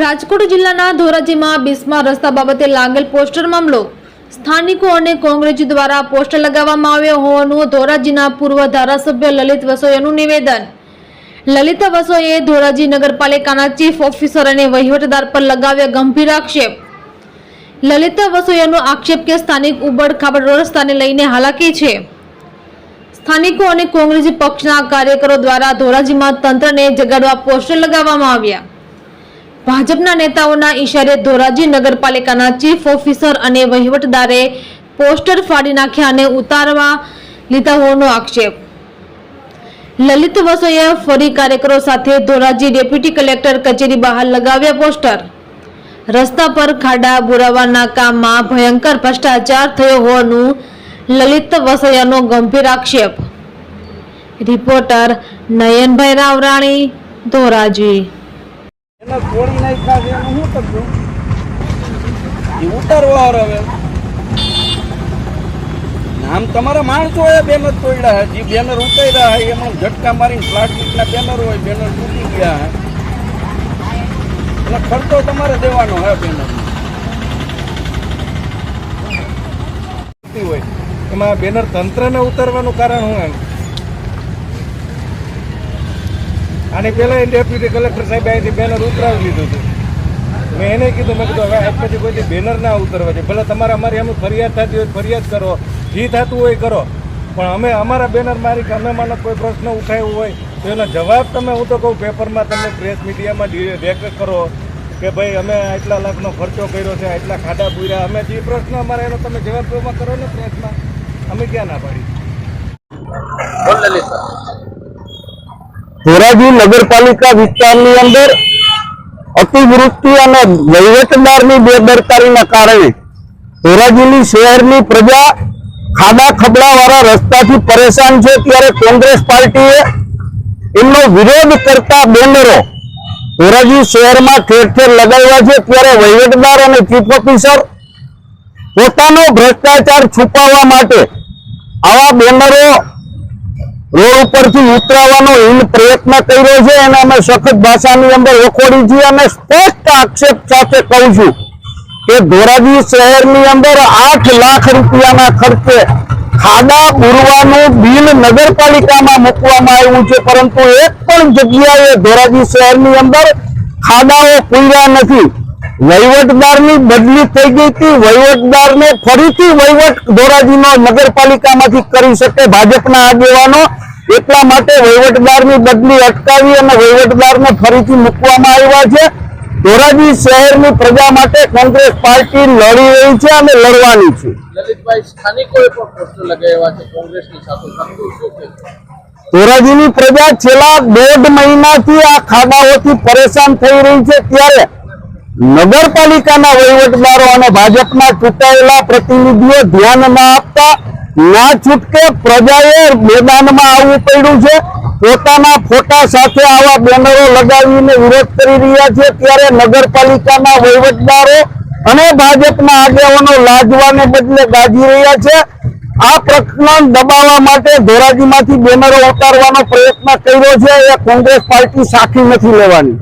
રાજકોટ જિલ્લાના ધોરાજીમાં બિસ્મા રસ્તા બાબતે લાગેલ પોસ્ટર મામલો સ્થાનિકો અને કોંગ્રેસ દ્વારા પોસ્ટર લગાવવામાં આવ્યો હોવાનું ધોરાજીના પૂર્વ ધારાસભ્ય લલિત વસોયાનું નિવેદન. લલિતા વસોએ ધોરાજી નગરપાલિકાના ચીફ ઓફિસર અને વહીવટદાર પર લગાવ્યા ગંભીર આક્ષેપ. લલિતા વસોયાનો આક્ષેપ કે સ્થાનિક ઉબડ ખાબડ રસ્તાને લઈને હાલાકી છે. સ્થાનિકો અને કોંગ્રેસ પક્ષના કાર્યકરો દ્વારા ધોરાજીમાં તંત્રને જગાડવા પોસ્ટર લગાવવામાં આવ્યા. ભાજપના નેતાઓના ઈશારે ધોરાજી નગરપાલિકાના ચીફ ઓફિસર અને વહીવટદારે પોસ્ટર ફાડી નાખ્યા અને ઉતારવા લીધા હોવાનો આક્ષેપ. લલિત વસોઈએ ફરી કાર્યકરો સાથે ધોરાજી ડેપ્યુટી કલેક્ટર કચેરી બહાર લગાવ્યા પોસ્ટર. રસ્તા પર ખાડા બુરાવાના કામમાં ભયંકર ભ્રષ્ટાચાર થયો હોવાનું લલિત વસૈયાનો ગંભીર આક્ષેપ. રિપોર્ટર નયનભાઈ રાવરાણી, ધોરાજી. એના તોડી નાખ્યા છે શું કરશું એ ઉતારવા હવે. નામ તમારા માણસો એ બેનર તોડ્યા હે. જે બેનર ઉતાર્યા હે એમાં ઝટકા મારીને પ્લાસ્ટિકના બેનર હોય, બેનર તૂટી ગયા હે. એનો ખર્ચો તમારે દેવાનો હે બેનર હોય. એમાં બેનર તંત્રને ઉતારવાનું કારણ શું એમ? આની પહેલાં એ ડેપ્યુટી કલેક્ટર સાહેબ અહીંથી બેનર ઉતરાવી લીધું હતું. મેં એને કીધું, મેં કીધું, હવે આજ પછી કોઈથી બેનર ના ઉતરવા છે ભલે તમારે, અમારી અમે ફરિયાદ થતી હોય ફરિયાદ કરો. જે થતું હોય કરો. પણ અમે, અમારા બેનર મારી કે અમે મને કોઈ પ્રશ્ન ઉઠાવ્યો હોય તો એનો જવાબ તમે, હું તો કહું પેપરમાં તમે પ્રેસ મીડિયામાં રેકર્ડ કરો કે ભાઈ, અમે આટલા લાખનો ખર્ચો કર્યો છે, આટલા ખાડા પૂર્યા. અમે જે પ્રશ્ન અમારા, એનો તમે જવાબ એમાં કરો ને પ્રેસમાં અમે ક્યાં ના પાડી? ધોરાજી નગરપાલિકા વિસ્તારની અંદર અતિવૃષ્ટિ અને વહીવટદારની બેદરકારીના કારણે ધોરાજીની શહેરની પ્રજા ખાડા ખબડાવાળા રસ્તાથી પરેશાન છે. ત્યારે કોંગ્રેસ પાર્ટીએ એમનો વિરોધ કરતા બેનરો ધોરાજી શહેરમાં ઠેર ઠેર લગાવ્યા છે. ત્યારે વહીવટદાર અને ચીફ ઓફિસર પોતાનો ભ્રષ્ટાચાર છુપાવવા માટે આવા બેનરો રોડ ઉપરથી ઉતરાવવાનો હીન પ્રયત્ન કર્યો છે અને અમે સખત ભાષાની અંદર ઓખોડી છીએ અને સ્પષ્ટ આક્ષેપ સાથે કહું છું કે ધોરાજી શહેરની અંદર આઠ લાખ રૂપિયાના ખર્ચે ખાડા પૂરવાનું બિલ નગરપાલિકામાં મૂકવામાં આવ્યું છે, પરંતુ એક પણ જગ્યાએ ધોરાજી શહેરની અંદર ખાડાઓ પૂર્યા નથી. વહીવટદારની બદલી થઈ ગઈ હતી. વહીવટદારને ફરીથી વહીવટ ધોરાજીનો નગરપાલિકામાંથી કરી શકે ભાજપના આગેવાનો. એટલા માટે વહીવટદારની બદલી અટકાવી અને વહીવટદારને ફરીથી મૂકવામાં આવ્યા છે. ધોરાજી શહેરની પ્રજા માટે કોંગ્રેસ પાર્ટી લડી રહી છે અને લડવાની છે? ધોરાજીની પ્રજા છેલ્લા દોઢ મહિનાથી આ ખાડાઓથી પરેશાન થઈ રહી છે. ત્યારે નગરપાલિકાના વહીવટદારો અને ભાજપના ચૂંટાયેલા પ્રતિનિધિઓ ધ્યાન ના આપતા ના છૂટકે પ્રજાએ મેદાનમાં આવવું પડ્યું છે. પોતાના ફોટા સાથે આવા બેનરો લગાવીને વિરોધ કરી રહ્યા છે. ત્યારે નગરપાલિકાના વહીવટદારો અને ભાજપના આગેવાનો લાજવાને બદલે ગાજી રહ્યા છે. આ પ્રકરણ દબાવવા માટે ધોરાજીમાંથી બેનરો ઉતારવાનો પ્રયત્ન કર્યો છે. એ કોંગ્રેસ પાર્ટી સાખી નથી લેવાની.